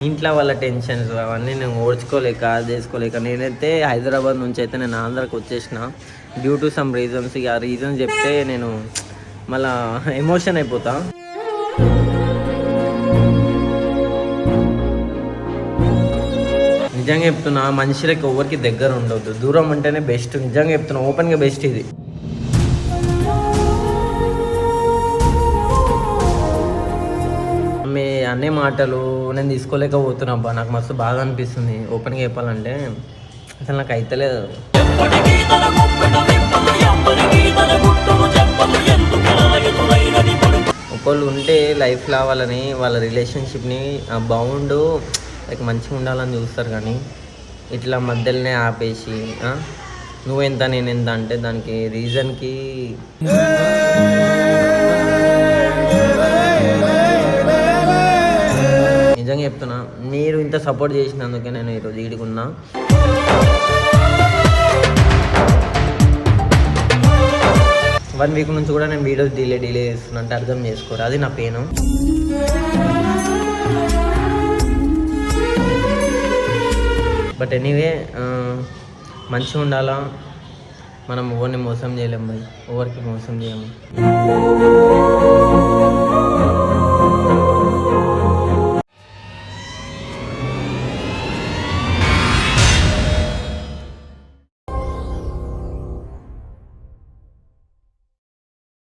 ఇంట్లో వాళ్ళ టెన్షన్స్ అవన్నీ నేను ఓడ్చుకోలేక అది చేసుకోలేక నేనైతే హైదరాబాద్ నుంచి అయితే నేను ఆంధ్రాకి వచ్చేసిన. డ్యూ టు సమ్ రీజన్స్ ఇక ఆ రీజన్స్ చెప్తే నేను మళ్ళా ఎమోషన్ అయిపోతా. నిజంగా చెప్తున్నా మనుషులకి ఎవరికి దగ్గర ఉండవద్దు దూరం ఉంటేనే బెస్ట్ నిజంగా చెప్తున్నా ఓపెన్గా బెస్ట్ ఇది. మీ అనే మాటలు నేను తీసుకోలేకపోతున్నా అబ్బా. నాకు మస్తు బాగా అనిపిస్తుంది. ఓపెన్గా చెప్పాలంటే. అసలు నాకు అయితలేదు. ఒకళ్ళు ఉంటే లైఫ్లో వాళ్ళని వాళ్ళ రిలేషన్షిప్ని బౌండ్ లైక్ మంచిగా ఉండాలని చూస్తారు కానీ ఇట్లా మధ్యలోనే ఆపేసి ఆ, నువ్వెంత నేనెంత అంటే దానికి రీజన్కి ఇంత సపోర్ట్ చేసినందుకే నేను ఈరోజు ఈడుకున్నా వన్ వీక్ నుంచి కూడా నేను వీడియోస్ డిలే డిలే చేస్తున్నా అంటే అర్థం చేసుకోరు. అది నా పెయిన్ బట్ ఎనీవే మంచిగా ఉండాలా? మనం ఎవరిని మోసం చేయలేము భయ్ ఎవరికి మోసం చేయము.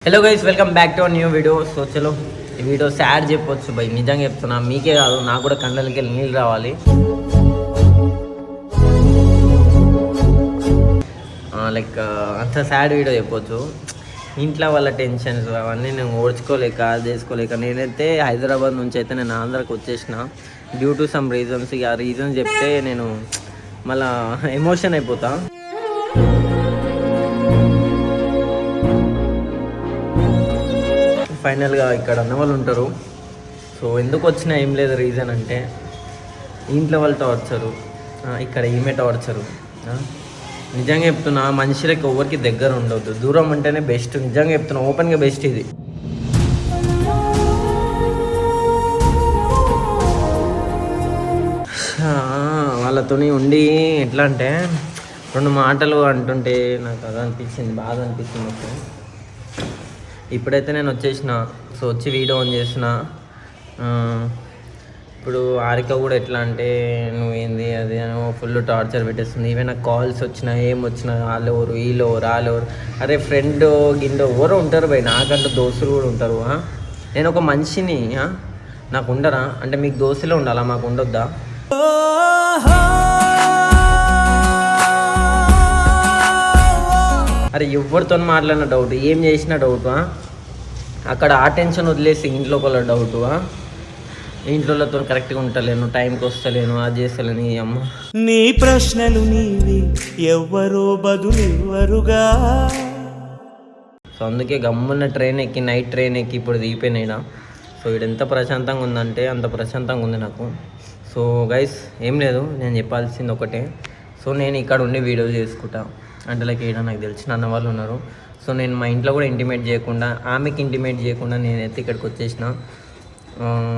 Hello guys welcome back to new video so చలో ఈ వీడియో సాడ్ చెప్పొచ్చు భయ్ నిజంగా చెప్తున్నా మీకే కాదు నాకు కూడా కళ్ళకి వెళ్ళి నీళ్ళు రావాలి. లైక్ అంత సాడ్ వీడియో చెప్పొచ్చు. ఇంట్లో వాళ్ళ టెన్షన్స్ అవన్నీ నేను ఓడ్చుకోలేక అది చేసుకోలేక నేనైతే హైదరాబాద్ నుంచి అయితే నేను ఆంధ్రాకి వచ్చేసిన. డ్యూ టు సమ్ రీజన్స్ ఇక ఆ రీజన్స్ చెప్తే నేను మళ్ళీ ఎమోషన్ అయిపోతాను ఫైనల్గా ఇక్కడ అన్న వాళ్ళు ఉంటారు. సో ఎందుకు వచ్చినా ఏం లేదు రీజన్ అంటే ఇంట్లో వాళ్ళు టార్చరు ఇక్కడ ఈమె టార్చరు నిజంగా చెప్తున్నా మనుషులకి ఎవరికి దగ్గర ఉండవద్దు దూరం ఉంటేనే బెస్ట్ నిజంగా చెప్తున్నా ఓపెన్గా బెస్ట్ ఇది. వాళ్ళతోని ఉండి ఎట్లా అంటే రెండు మాటలు అంటుంటే నాకు అది అనిపించింది బాధ అనిపించింది. ఇప్పుడైతే నేను వచ్చేసిన. సో వచ్చి వీడియో ఆన్ చేసిన ఇప్పుడు ఆరిక కూడా ఎట్లా అంటే నువ్వేంది అది ఫుల్ టార్చర్ పెట్టేస్తుంది. ఈవెన్ నాకు కాల్స్ వచ్చినా ఏం వచ్చినా వాళ్ళు ఎవరు వీళ్ళు ఎవరు వాళ్ళు ఎవరు. అరే ఫ్రెండ్ గిండో ఎవరు ఉంటారు భయ్. నాకంటే దోస్తులు కూడా ఉంటారు. నేను ఒక మనిషిని నాకు ఉండరా? అంటే మీకు దోస్తులే ఉండాలా? మాకు ఉండొద్దా? అరే ఎవరితో మాట్లాడిన డౌట్ ఏం చేసిన డౌట్ అక్కడ ఆ టెన్షన్ వదిలేసి ఇంట్లో ఒకళ్ళ డౌట్ ఇంట్లోతో కరెక్ట్గా ఉంటలేను టైంకి వస్తలేను అది చేస్తలేను అమ్మ. నీ ప్రశ్నలు నీవి ఎవ్వరో బదులివ్వరుగా. సో అందుకే గమ్మున్న ట్రైన్ ఎక్కి నైట్ ట్రైన్ ఎక్కి ఇప్పుడు దిగిపోయినా సో ఇక్కడ ఎంత ప్రశాంతంగా ఉందంటే అంత ప్రశాంతంగా ఉంది నాకు. సో గైస్ ఏం లేదు నేను చెప్పాల్సింది ఒకటే. సో నేను ఇక్కడ ఉండి వీడియో చేసుకుంటా. అంటే లైక్ ఇక్కడ నాకు తెలిసిన అన్న వాళ్ళు ఉన్నారు. సో నేను మా ఇంట్లో కూడా ఇంటిమేట్ చేయకుండా ఆమెకి ఇంటిమేట్ చేయకుండా నేనైతే ఇక్కడికి వచ్చేసిన.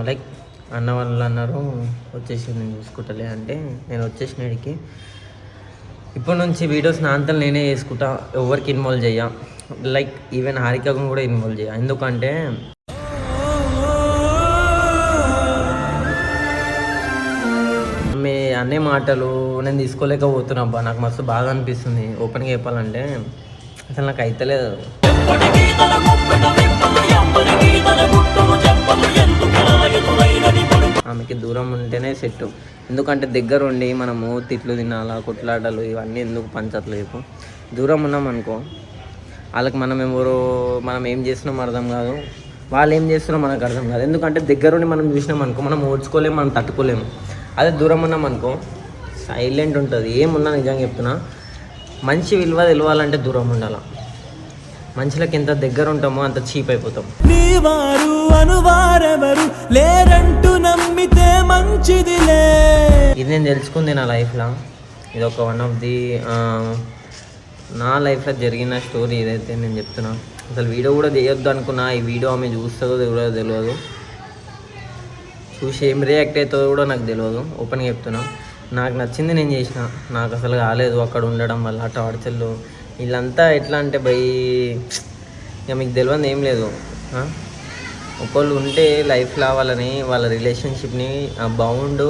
లైక్ అన్న వాళ్ళు అన్నారు వచ్చేసి నేను చూసుకుంటలే. అంటే నేను వచ్చేసిన ఇక్కడికి. ఇప్పటి నుంచి వీడియోస్ నా అంతా నేనే చేసుకుంటా ఎవరికి ఇన్వాల్వ్ చేయ. లైక్ ఈవెన్ హారికను కూడా ఇన్వాల్వ్ చేయ. ఎందుకంటే మీ అనే మాటలు నేను తీసుకోలేకపోతున్నా అబ్బా. నాకు మస్తు బాగా అనిపిస్తుంది. ఓపెన్గా చెప్పాలంటే. అసలు నాకు అయితలేదు. ఆమెకి దూరం ఉంటేనే సెట్ ఎందుకంటే దగ్గర ఉండి మనము తిట్లు తినాలా కొట్లాటలు ఇవన్నీ ఎందుకు పంచట్లేదు దూరం ఉన్నాం అనుకో. వాళ్ళకి మనం ఎవరో మనం ఏం చేస్తున్నాం అర్థం కాదు. వాళ్ళు ఏం చేస్తున్నాం మనకు అర్థం కాదు. ఎందుకంటే దగ్గరుండి మనం చూసినాం అనుకో మనం ఓడ్చుకోలేము మనం తట్టుకోలేము అదే దూరం ఉన్నాం అనుకో. సైలెంట్ ఉంటుంది. ఏమున్నా నిజంగా చెప్తున్నా. మంచి విలువ తెలవాలంటే దూరం ఉండాలి. మనుషులకి ఎంత దగ్గర ఉంటామో అంత చీప్ అయిపోతాం. అనువారెవరు లేరంటూ నమ్మితే మంచిదిలే. ఇది నేను తెలుసుకుంది నా లైఫ్లో ఇది ఒక వన్ ఆఫ్ ది నా లైఫ్లో జరిగిన స్టోరీ ఏదైతే నేను చెప్తున్నా. అసలు వీడియో కూడా చేయొద్దు అనుకున్నా. ఈ వీడియో ఆమె చూస్తుందో కూడా తెలియదు. చూసి ఏం రియాక్ట్ అవుతుందో కూడా నాకు తెలియదు. ఓపెన్గా చెప్తున్నా. నాకు నచ్చింది నేను చేసిన. నాకు అసలు కాలేదు అక్కడ ఉండడం వల్ల టార్చర్లు వీళ్ళంతా ఎట్లా అంటే భయ్ ఇక మీకు తెలియదు ఏం లేదు. ఒకళ్ళు ఉంటే లైఫ్లో వాళ్ళని వాళ్ళ రిలేషన్షిప్ని బౌండ్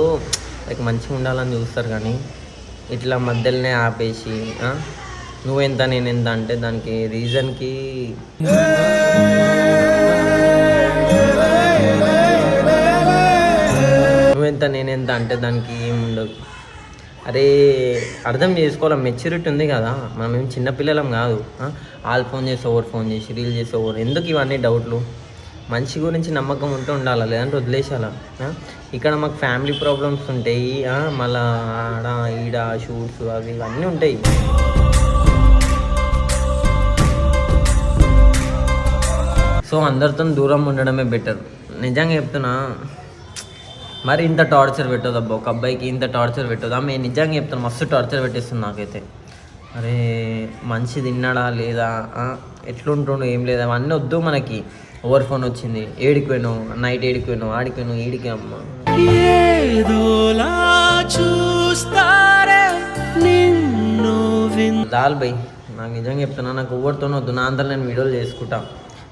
లైక్ మంచిగా ఉండాలని చూస్తారు కానీ ఇట్లా మధ్యలోనే ఆపేసి నువ్వెంత నేను ఎంత అంటే దానికి రీజన్కి నువ్వెంత నేనెంత అంటే దానికి అరే అర్థం చేసుకోవాలి? మెచ్యూరిటీ ఉంది కదా. మనం ఏం చిన్నపిల్లలం కాదు. వాళ్ళు ఫోన్ చేసి ఓవర్ ఫోన్ చేసి రీల్ చేసి ఓవర్ ఎందుకు ఇవన్నీ డౌట్లు మనిషి గురించి నమ్మకం ఉంటూ ఉండాలా? లేదంటే వదిలేసాలా ఇక్కడ మాకు ఫ్యామిలీ ప్రాబ్లమ్స్ ఉంటాయి. మళ్ళా ఆడ ఈడ షూట్స్ అవి ఇవన్నీ ఉంటాయి. సో అందరితో దూరం ఉండడమే బెటర్ నిజంగా చెప్తున్నా. మరి ఇంత టార్చర్ పెట్టదు అబ్బా ఒక అబ్బాయికి ఇంత టార్చర్ పెట్టదు. ఆమె నిజంగా చెప్తాను మస్తు టార్చర్ పెట్టేస్తుంది నాకైతే. అరే మంచి తిన్నాడా లేదా? ఎట్లుంటుండు ఏం లేదా. అవన్నీ వద్దు మనకి. ఓవర్ ఫోన్ వచ్చింది. ఏడికి పోయినావు నైట్ ఏడికి పోయినావు ఆడికి పోయినావు ఈడికి అమ్మ దాల్ బై నాకు నిజంగా చెప్తున్నా నాకు ఎవరితోనూ వద్దు. నా అంతా నేను వీడియోలు చేసుకుంటా.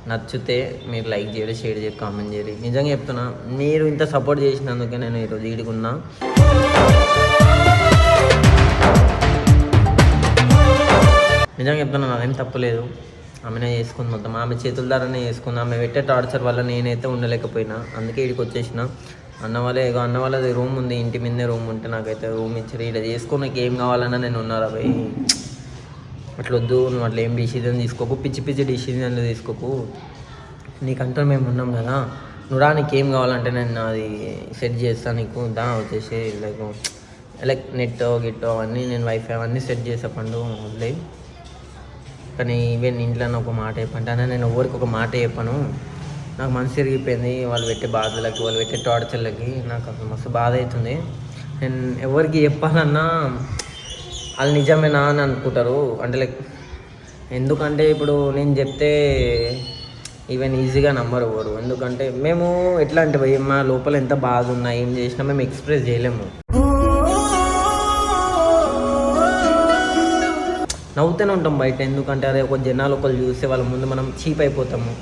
నచ్చితే మీరు లైక్ చేయరు షేర్ చేయరు కామెంట్ చేయరు నిజంగా చెప్తున్నా మీరు ఇంత సపోర్ట్ చేసినందుకే నేను ఈరోజు ఈడుకున్నా నిజంగా చెప్తున్నా నాదేం తప్పులేదు ఆమెనే చేసుకుంది మొత్తం. ఆమె చేతుల ద్వారానే చేసుకుంది. ఆమె పెట్టే టార్చర్ వల్ల నేనైతే ఉండలేకపోయినా. అందుకే ఇక్కడికి వచ్చేసిన. అన్న వాళ్ళే ఇగో అన్న వాళ్ళది రూమ్ ఉంది. ఇంటి మీదే రూమ్ ఉంటే నాకైతే రూమ్ ఇచ్చారు ఇలా చేసుకోనికి ఏం కావాలన్నా నేను ఉన్నారా పోయి అట్లా వద్దు నువ్వు అట్లా ఏం డిసిజన్ తీసుకోకు పిచ్చి పిచ్చి డిసిజన్లు తీసుకోకు. నీకంటే మేము ఉన్నాం కదా నువ్వు రా నీకు ఏం కావాలంటే నేను అది సెట్ చేస్తాను నీకు దా వచ్చేసి లైక్ లైక్ నెట్ గిట్ అవన్నీ నేను వైఫై అవన్నీ సెట్ చేసే పండు వదిలే. కానీ ఈవెన్ ఇంట్లో ఒక మాట చెప్పంటే అన్న నేను ఎవరికి ఒక మాట చెప్పను. నాకు మనసు తిరిగిపోయింది వాళ్ళు పెట్టే బాధలకి వాళ్ళు పెట్టే టార్చర్లకి నాకు అసలు మస్తు బాధ అవుతుంది. నేను ఎవరికి చెప్పాలన్నా వాళ్ళు నిజమేనా అని అనుకుంటారు. అంటే లైక్ ఎందుకంటే ఇప్పుడు నేను చెప్తే ఈవెన్ ఈజీగా నమ్మరు ఎవరు. ఎందుకంటే మేము ఎట్లా అంటే మా లోపల ఎంత బాధ ఉన్నా ఏం చేసినా మేము ఎక్స్ప్రెస్ చేయలేము. నవ్వుతూనే ఉంటాం బయట. ఎందుకంటే అరే ఒక జనాలు ఒకరు చూస్తే వాళ్ళ ముందు మనం చీప్ అయిపోతాము.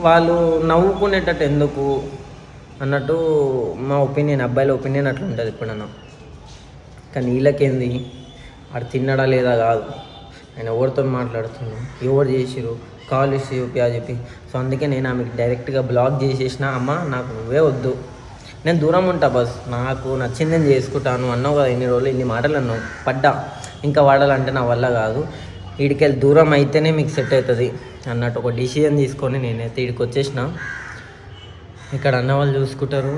వాళ్ళు నవ్వుకునేటట్టు ఎందుకు అన్నట్టు మా ఒపీనియన్ అబ్బాయిల ఒపీనియన్ అట్లా ఉంటుంది ఎప్పుడన్నా. కానీ వీళ్ళకేంది? ఆడు తిన్నాడా లేదా కాదు. ఆయన ఎవరితో మాట్లాడుతున్నాడు? ఎవరు చేసిరు కాల్ ఇచ్చి చూపి చెప్పి. సో అందుకే నేను ఆమెకి డైరెక్ట్గా బ్లాక్ చేసేసిన అమ్మ నాకు నువ్వే వద్దు. నేను దూరం ఉంటా బస్. నాకు నచ్చింది నేను చేసుకుంటాను అన్నావు కదా ఇన్ని రోజులు ఇన్ని మాటలు అన్నావు. పడ్డా. ఇంకా వాడాలంటే నా వల్ల కాదు. వీడికెళ్ళి దూరం అయితేనే మీకు సెట్ అవుతుంది అన్నట్టు ఒక డిసిజన్ తీసుకొని నేనైతే వీడికి వచ్చేసిన. ఇక్కడ అన్న వాళ్ళు చూసుకుంటారు.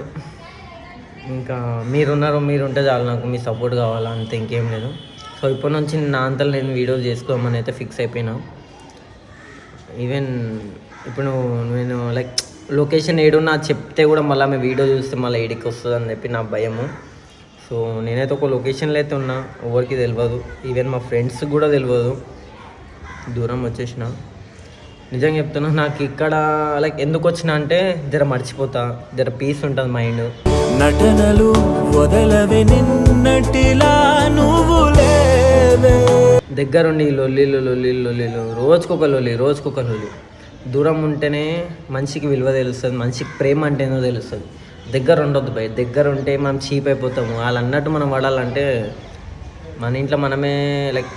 ఇంకా మీరున్నారు మీరు ఉంటే చాలు నాకు మీ సపోర్ట్ కావాలా అంతే ఇంకేం లేదు. సో ఇప్పటి నుంచి నా అంతలో నేను వీడియోలు చేసుకోమని అయితే ఫిక్స్ అయిపోయినా. ఈవెన్ ఇప్పుడు నేను లైక్ లొకేషన్ ఏడున్నా చెప్తే కూడా మళ్ళీ ఆమె వీడియో చూస్తే మళ్ళీ ఏడికి వస్తుంది అని చెప్పి నా భయము. సో నేనైతే ఒక లొకేషన్లో అయితే ఉన్నా ఎవరికి తెలియదు ఈవెన్ మా ఫ్రెండ్స్ కూడా తెలియదు దూరం వచ్చేసిన. నిజంగా చెప్తున్నా నాకు ఇక్కడ లైక్ ఎందుకు వచ్చిన అంటే జర మర్చిపోతా. జర పీస్ ఉంటుంది మైండ్ నటనలు వదలవే నిన్నటిలా నువ్వు లేవే. దగ్గరుండి లొల్లిలు లొల్లిలు లొల్లిలు. రోజుకొక లొల్లి రోజుకొక లొల్లి. దూరం ఉంటేనే మనిషికి విలువ తెలుస్తుంది మనిషికి ప్రేమ అంటే తెలుస్తుంది. దగ్గర ఉండొద్దు బయట దగ్గర ఉంటే మనం చీప్ అయిపోతాము వాళ్ళు అన్నట్టు మనం వాడాలంటే మన ఇంట్లో మనమే లైక్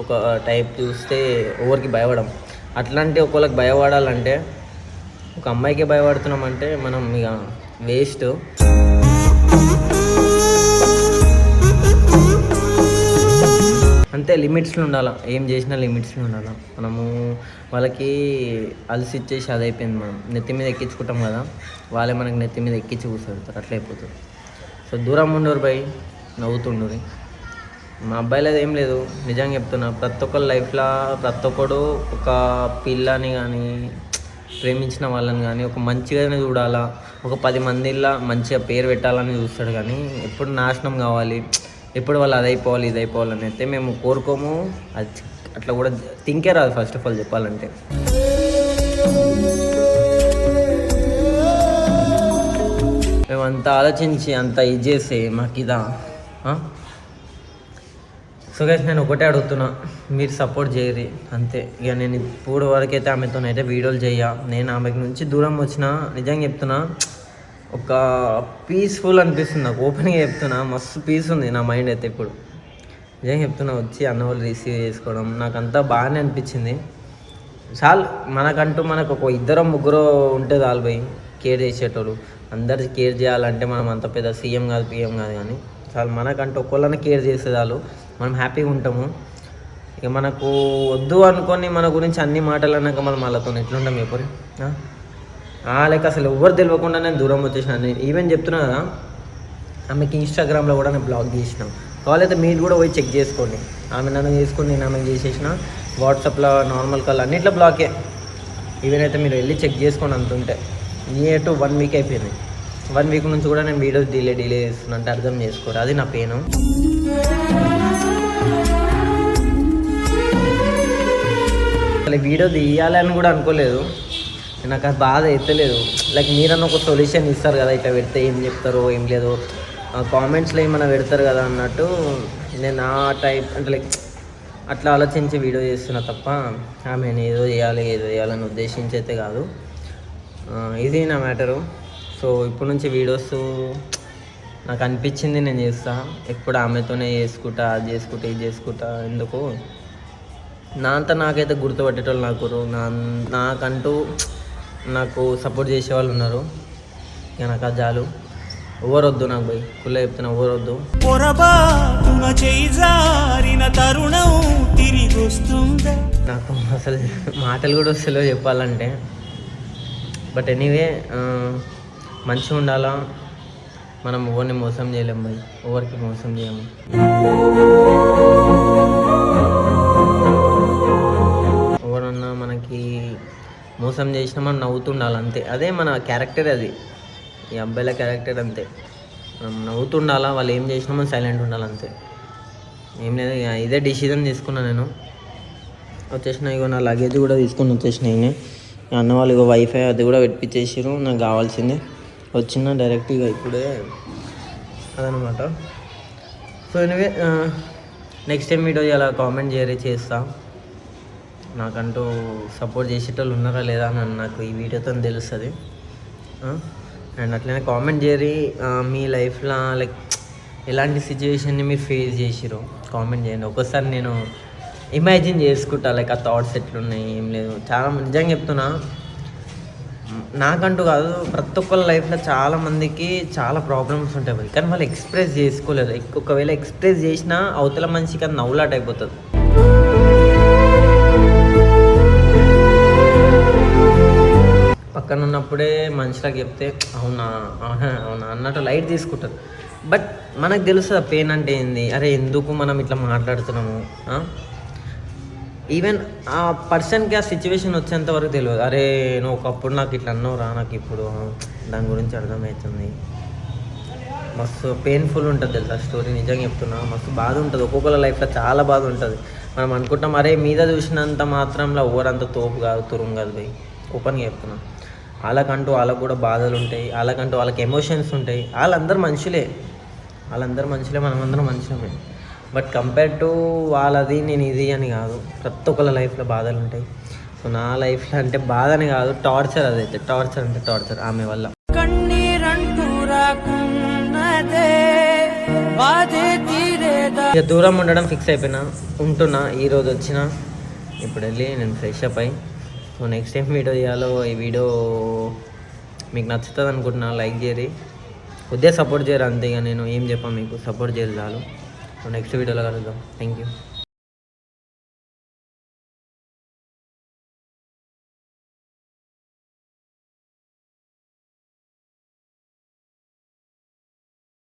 ఒక టైప్ చూస్తే ఎవరికి భయపడం. అట్లాంటి ఒకళ్ళకి భయపడాలంటే ఒక అమ్మాయికి భయపడుతున్నామంటే మనం ఇక వేస్ట్. అంతే లిమిట్స్లో ఉండాలి? ఏం చేసినా లిమిట్స్లో ఉండాలి? మనము వాళ్ళకి అలసి ఇచ్చేసి అది అయిపోయింది మనం. నెత్తి మీద ఎక్కించుకుంటాం కదా వాళ్ళే మనకి నెత్తి మీద ఎక్కించి కూర్చోబెడతారు. అట్లా అయిపోతుంది. సో దూరం ఉండరు బై నవ్వుతుండరు. మా అబ్బాయిలది ఏం లేదు. నిజంగా చెప్తున్నా ప్రతి ఒక్కరు లైఫ్లో ప్రతి ఒక్కడు ఒక పిల్లని కానీ ప్రేమించిన వాళ్ళని కానీ ఒక మంచిగానే చూడాలా ఒక పది మందిలా మంచిగా పేరు పెట్టాలని చూస్తాడు కానీ ఎప్పుడు నాశనం కావాలి. ఎప్పుడు వాళ్ళు అది అయిపోవాలి ఇది అయిపోవాలని అని అయితే మేము కోరుకోము. అది అట్లా కూడా థింకే రాదు ఫస్ట్ ఆఫ్ ఆల్ చెప్పాలంటే. మేము అంత ఆలోచించి అంత ఇది చేసే మాకు ఇదా సో గైస్ నేను ఒకటే అడుగుతున్నా మీరు సపోర్ట్ చేయరు అంతే. ఇక నేను ఇప్పుడు వరకైతే అయితే ఆమెతోనైతే వీడియోలు చేయ నేను ఆమెకి నుంచి దూరం వచ్చిన నిజంగా చెప్తున్నా ఒక పీస్ఫుల్ అనిపిస్తుంది నాకు. ఓపెన్గా చెప్తున్నా. మస్తు పీస్ ఉంది నా మైండ్ అయితే ఇప్పుడు. నిజంగా చెప్తున్నా వచ్చి అన్న వాళ్ళు రిసీవ్ చేసుకోవడం నాకు బాగానే అనిపించింది. చాలు మనకంటూ మనకు ఒక ఇద్దరు ముగ్గురు ఉంటే చాలు పోయి కేర్ చేసేటోళ్ళు. అందరికి కేర్ చేయాలంటే మనం అంత పెద్ద సీఎం కాదు పిఎం కాదు కానీ చాలు మనకంటూ ఒక్కళ్ళని కేర్ చేసే చాలు. మనం హ్యాపీగా ఉంటాము. ఇక మనకు వద్దు అనుకొని మన గురించి అన్ని మాటలు అన్నాక మనం వాళ్ళతో ఎట్లుంటాం ఎప్పుడు లైక్ అసలు ఎవరు తెలియకుండా నేను దూరం వచ్చేసాను. నేను ఈవెన్ చెప్తున్నా కదా ఆమెకి ఇన్స్టాగ్రామ్లో కూడా నేను బ్లాగ్ చేసినాం. కావాలైతే మీరు కూడా పోయి చెక్ చేసుకోండి. ఆమె నన్ను చేసుకుని నేను ఆమె చేసేసిన. వాట్సాప్లో నార్మల్ కాల్ అన్నిట్లో బ్లాకే ఈవెన్ అయితే మీరు వెళ్ళి చెక్ చేసుకోండి అంత ఉంటే నియర్ టు వన్ వీక్ అయిపోయింది. వన్ వీక్ నుంచి కూడా నేను వీడియోస్ డిలే డిలే చేస్తున్నా. అంటే అర్థం చేసుకోరు. అది నా పెయిన్ అసలు వీడియో తీయాలని కూడా అనుకోలేదు. నాకు అది బాధ ఎత్తలేదు. లైక్ మీరన్నా ఒక సొల్యూషన్ ఇస్తారు కదా ఇట్లా పెడితే ఏం చెప్తారో ఏం లేదో. కామెంట్స్లో ఏమైనా పెడతారు కదా అన్నట్టు నేను ఆ టైప్ అంటే లైక్ అట్లా ఆలోచించి వీడియో చేస్తున్నా తప్ప ఆమెను ఏదో చేయాలి ఏదో చేయాలని ఉద్దేశించి అయితే కాదు. ఇది నా మ్యాటరు సో ఇప్పటి నుంచి వీడియోస్ నాకు అనిపించింది నేను చేస్తా. ఎప్పుడు ఆమెతోనే చేసుకుంటా అది చేసుకుంటా ఇది చేసుకుంటా ఎందుకు? నా అంతా నాకైతే గుర్తుపట్టేటోళ్ళు నాకు నా నాకంటూ నాకు సపోర్ట్ చేసే వాళ్ళు ఉన్నారు. ఇక నాకు చాలు. ఎవరొద్దు నాకు పోయి కుల్ల చెప్తున్నా ఎవరొద్దు తరుణం తిరిగొస్తుందా నాకు అసలు మాటలు కూడా వస్తలేవు చెప్పాలంటే. బట్ ఎనీవే మంచిగా ఉండాలా? మనం ఎవరిని మోసం చేయలేము భయ్. ఎవరికి మోసం చేయము. మోసం చేసినా మనం నవ్వుతుండాలి అంతే. అదే మన క్యారెక్టర్ అది. ఈ అబ్బాయిల క్యారెక్టర్ అంతే. మనం నవ్వుతుండాలా వాళ్ళు ఏం చేసినా మనం సైలెంట్ ఉండాలి అంతే. ఏం లేదు ఇక ఇదే డిసిజన్ తీసుకున్నా నేను. వచ్చేసిన ఇగో నా లగేజ్ కూడా తీసుకొని వచ్చేసిన ఈయన. అన్న వాళ్ళు ఇగో వైఫై అది కూడా పెట్టించేసారు నాకు కావాల్సిందే. వచ్చిన డైరెక్ట్ ఇక ఇప్పుడే అదనమాట. So anyway next time video ఇలా కామెంట్ చేయరే చేస్తాను నాకంటూ సపోర్ట్ చేసేటోళ్ళు ఉన్నారా లేదా అని నాకు ఈ వీడియోతో తెలుస్తుంది. అండ్ అట్లనే కామెంట్ చేయరి మీ లైఫ్లో లైక్ ఎలాంటి సిచ్యువేషన్ని మీరు ఫేస్ చేసిరో కామెంట్ చేయండి. ఒక్కోసారి నేను ఇమాజిన్ చేసుకుంటా లైక్ ఆ థాట్స్ ఎట్లున్నాయి ఏం లేదు. చాలా నిజంగా చెప్తున్నా నాకంటూ కాదు ప్రతి ఒక్కళ్ళ లైఫ్లో చాలా మందికి చాలా ప్రాబ్లమ్స్ ఉంటాయి మరి. కానీ వాళ్ళు ఎక్స్ప్రెస్ చేసుకోలేదు. ఒకవేళ ఎక్స్ప్రెస్ చేసినా అవతల మనిషికి అది నవ్వులాట్ అయిపోతుంది. ఉన్నప్పుడే మనుషులకు చెప్తే అవునా అవునా అవునా అన్నట్టు లైట్ తీసుకుంటారు. బట్ మనకు తెలుస్తుంది ఆ పెయిన్ అంటే ఏంది? అరే ఎందుకు మనం ఇట్లా మాట్లాడుతున్నాము? ఈవెన్ ఆ పర్సన్కి ఆ సిచ్యువేషన్ వచ్చేంత వరకు తెలియదు. అరే నువ్వు ఒకప్పుడు నాకు ఇట్లా అన్నావు రా నాకు ఇప్పుడు దాని గురించి అర్థమవుతుంది. మస్తు పెయిన్ఫుల్ ఉంటుంది తెలుసా స్టోరీ నిజంగా చెప్తున్నా మస్తు బాధ ఉంటుంది. ఒక్కొక్కరి లైఫ్లో చాలా బాధ ఉంటుంది. మనం అనుకుంటాం అరే మీద చూసినంత మాత్రంలో ఓరంత తోపు కాదు తురుము కాదు పోయి ఓపెన్గా చెప్తున్నా. వాళ్ళకంటూ వాళ్ళకు కూడా బాధలు ఉంటాయి వాళ్ళకంటూ వాళ్ళకి ఎమోషన్స్ ఉంటాయి. వాళ్ళందరూ మనుషులే. వాళ్ళందరూ మనుషులే మనమందరం మనుషులమే. బట్ కంపేర్ టు వాళ్ళది నేను ఇది అని కాదు. ప్రతి ఒక్కళ్ళ లైఫ్లో బాధలు ఉంటాయి సో నా లైఫ్లో అంటే బాధని కాదు టార్చర్ అదైతే. టార్చర్ అంటే టార్చర్ ఆమె వల్ల. బాధే ఇక దూరం ఉండడం ఫిక్స్ అయిపోయినా ఉంటున్నా ఈ రోజు వచ్చిన ఇప్పుడు వెళ్ళి నేను ఫ్రెష్ అప్ అయ్యి సో నెక్స్ట్ టైం వీడియో చేయాలో ఈ వీడియో మీకు నచ్చుతుంది అనుకుంటున్నా లైక్ చేయరి కొద్దిగా సపోర్ట్ చేయరు అంతే ఇక నేను ఏం చెప్పాను మీకు? సపోర్ట్ చేయరు చాలు. సో నెక్స్ట్ వీడియోలో కలుద్దాం. Thank you